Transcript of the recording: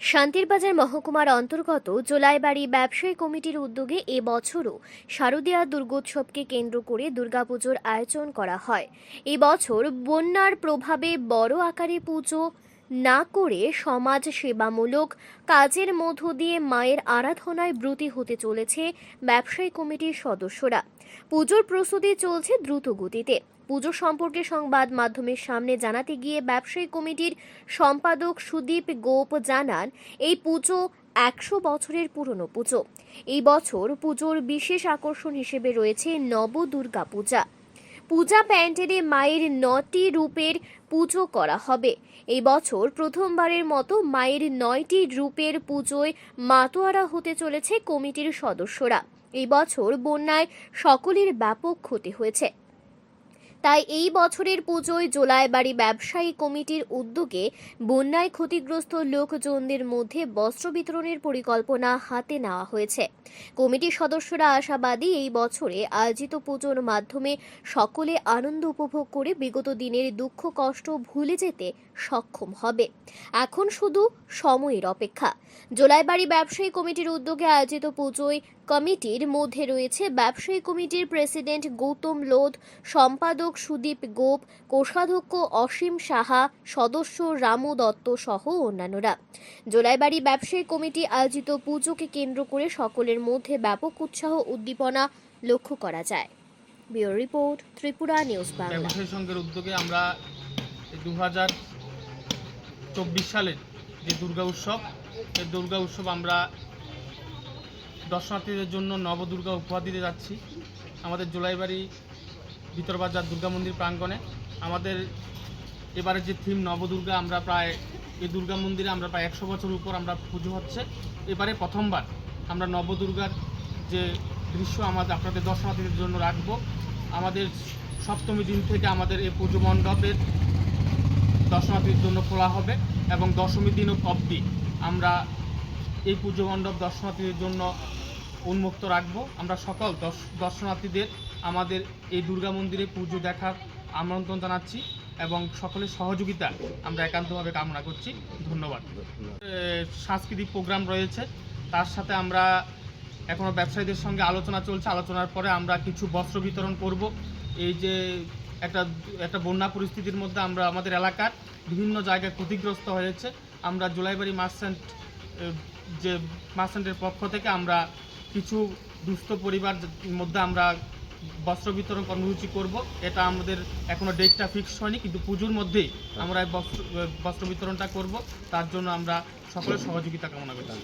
শান্তিরবাজার মহকুমার অন্তর্গত জোলাইবাড়ি ব্যবসায়ী কমিটির উদ্যোগে এ বছরও শারদীয়া দুর্গোৎসবকে কেন্দ্র করে দুর্গাপুজোর আয়োজন করা হয়। এবছর বছর বন্যার প্রভাবে বড় আকারে পুজো না করে সমাজ সেবামূলক কাজের মধ্য দিয়ে মায়ের আরাধনায় ব্রতী হতে চলেছে ব্যবসায়ী কমিটির সদস্যরা। পুজোর প্রস্তুতি চলছে দ্রুত গতিতে পুজো সম্পর্কে সংবাদ মাধ্যমের সামনে জানাতে গিয়ে ব্যবসায়ী কমিটির সম্পাদক সুদীপ গোপ জানান, এই পুজো একশো বছরের পুরনো পুজো। এই বছর পুজোর বিশেষ আকর্ষণ হিসেবে রয়েছে নবদুর্গা পূজা পূজা প্যান্ডেলে মায়ের নটি রূপের পুজো করা হবে। এই বছর প্রথমবারের মতো মায়ের নয়টি রূপের পুজোয় মাতোয়ারা হতে চলেছে কমিটির সদস্যরা। এই বছর বন্যায় সকলের ব্যাপক ক্ষতি হয়েছে। তাই এই বছরের পুজোয় জোলাইবাড়ি ব্যবসায়ী কমিটির উদ্যোগে বন্যায় ক্ষতিগ্রস্ত লোকজনদের মধ্যে বস্ত্র বিতরণের পরিকল্পনা হাতে নেওয়া হয়েছে। কমিটির সদস্যরা আশাবাদী এই বছরে আয়োজিত পুজোর মাধ্যমে সকলে আনন্দ উপভোগ করে বিগত দিনের দুঃখ কষ্ট ভুলে যেতে সক্ষম হবে। এখন শুধু সময়ের অপেক্ষা। জোলাইবাড়ি ব্যবসায়ী কমিটির উদ্যোগে আয়োজিত পুজোয় কমিটির মধ্যে রয়েছে ব্যবসায়ী কমিটির প্রেসিডেন্ট গৌতম লোধ, সম্পাদক সুদীপ গোপ, কোষাধ্যক্ষ অসীম সাহা, সদস্য রামু দত্ত সহ অন্যান্যরা। জোলাইবাড়ি ব্যবসায়ী কমিটি আয়োজিত পুজোকে কেন্দ্র করে সকলের মধ্যে ব্যাপক উৎসাহ উদ্দীপনা লক্ষ্য করা যায়। Bureau report, Tripura news Bangla. ব্যবসায়ী সংঘের উদ্যোগে আমরা দু হাজার চব্বিশ সালের যে দুর্গা উৎসব দুর্গা উৎসব আমরা দর্শনার্থীদের জন্য নবদুর্গা উপহার দিতে যাচ্ছি। আমাদের জোলাইবাড়ি ভিতরবাজার দুর্গা মন্দির প্রাঙ্গণে। আমাদের এবারে যে থিম নবদুর্গা, আমরা প্রায়, এই দুর্গা মন্দিরে আমরা প্রায় একশো বছর উপর আমরা পুজো হচ্ছে। এবারে প্রথমবার আমরা নবদুর্গার যে দৃশ্য আমাদের আপনাদের দর্শনার্থীদের জন্য রাখব। আমাদের সপ্তমী দিন থেকে আমাদের এই পুজো মণ্ডপের দর্শনার্থীদের জন্য খোলা হবে এবং দশমী দিন অবধি আমরা এই পুজো মণ্ডপ দর্শনার্থীদের জন্য উন্মুক্ত রাখব। আমরা সকল দর্শ- দর্শনার্থীদের আমাদের এই দুর্গা মন্দিরে পুজো দেখার আমন্ত্রণ জানাচ্ছি এবং সকলের সহযোগিতা আমরা একান্তভাবে কামনা করছি। ধন্যবাদ। সাংস্কৃতিক প্রোগ্রাম রয়েছে। তার সাথে আমরা এখনও ব্যবসায়ীদের সঙ্গে আলোচনা চলছে। আলোচনার পরে আমরা কিছু বস্ত্র বিতরণ করব। এই যে একটা একটা বন্যা পরিস্থিতির মধ্যে আমরা, আমাদের এলাকার বিভিন্ন জায়গায় ক্ষতিগ্রস্ত হয়েছে। আমরা জুলাইবাড়ি মার্চেন্ট যে মাসেন্টের পক্ষ থেকে আমরা কিছু দুস্থ পরিবার মধ্যে আমরা বস্ত্র বিতরণ কর্মসূচি করব। এটা আমাদের এখনও ডেটটা ফিক্স হয়নি কিন্তু পুজোর মধ্যেই আমরা বস্ত্র বস্ত্র বিতরণটা করব। তার জন্য আমরা সকলের সহযোগিতা কামনা করছি।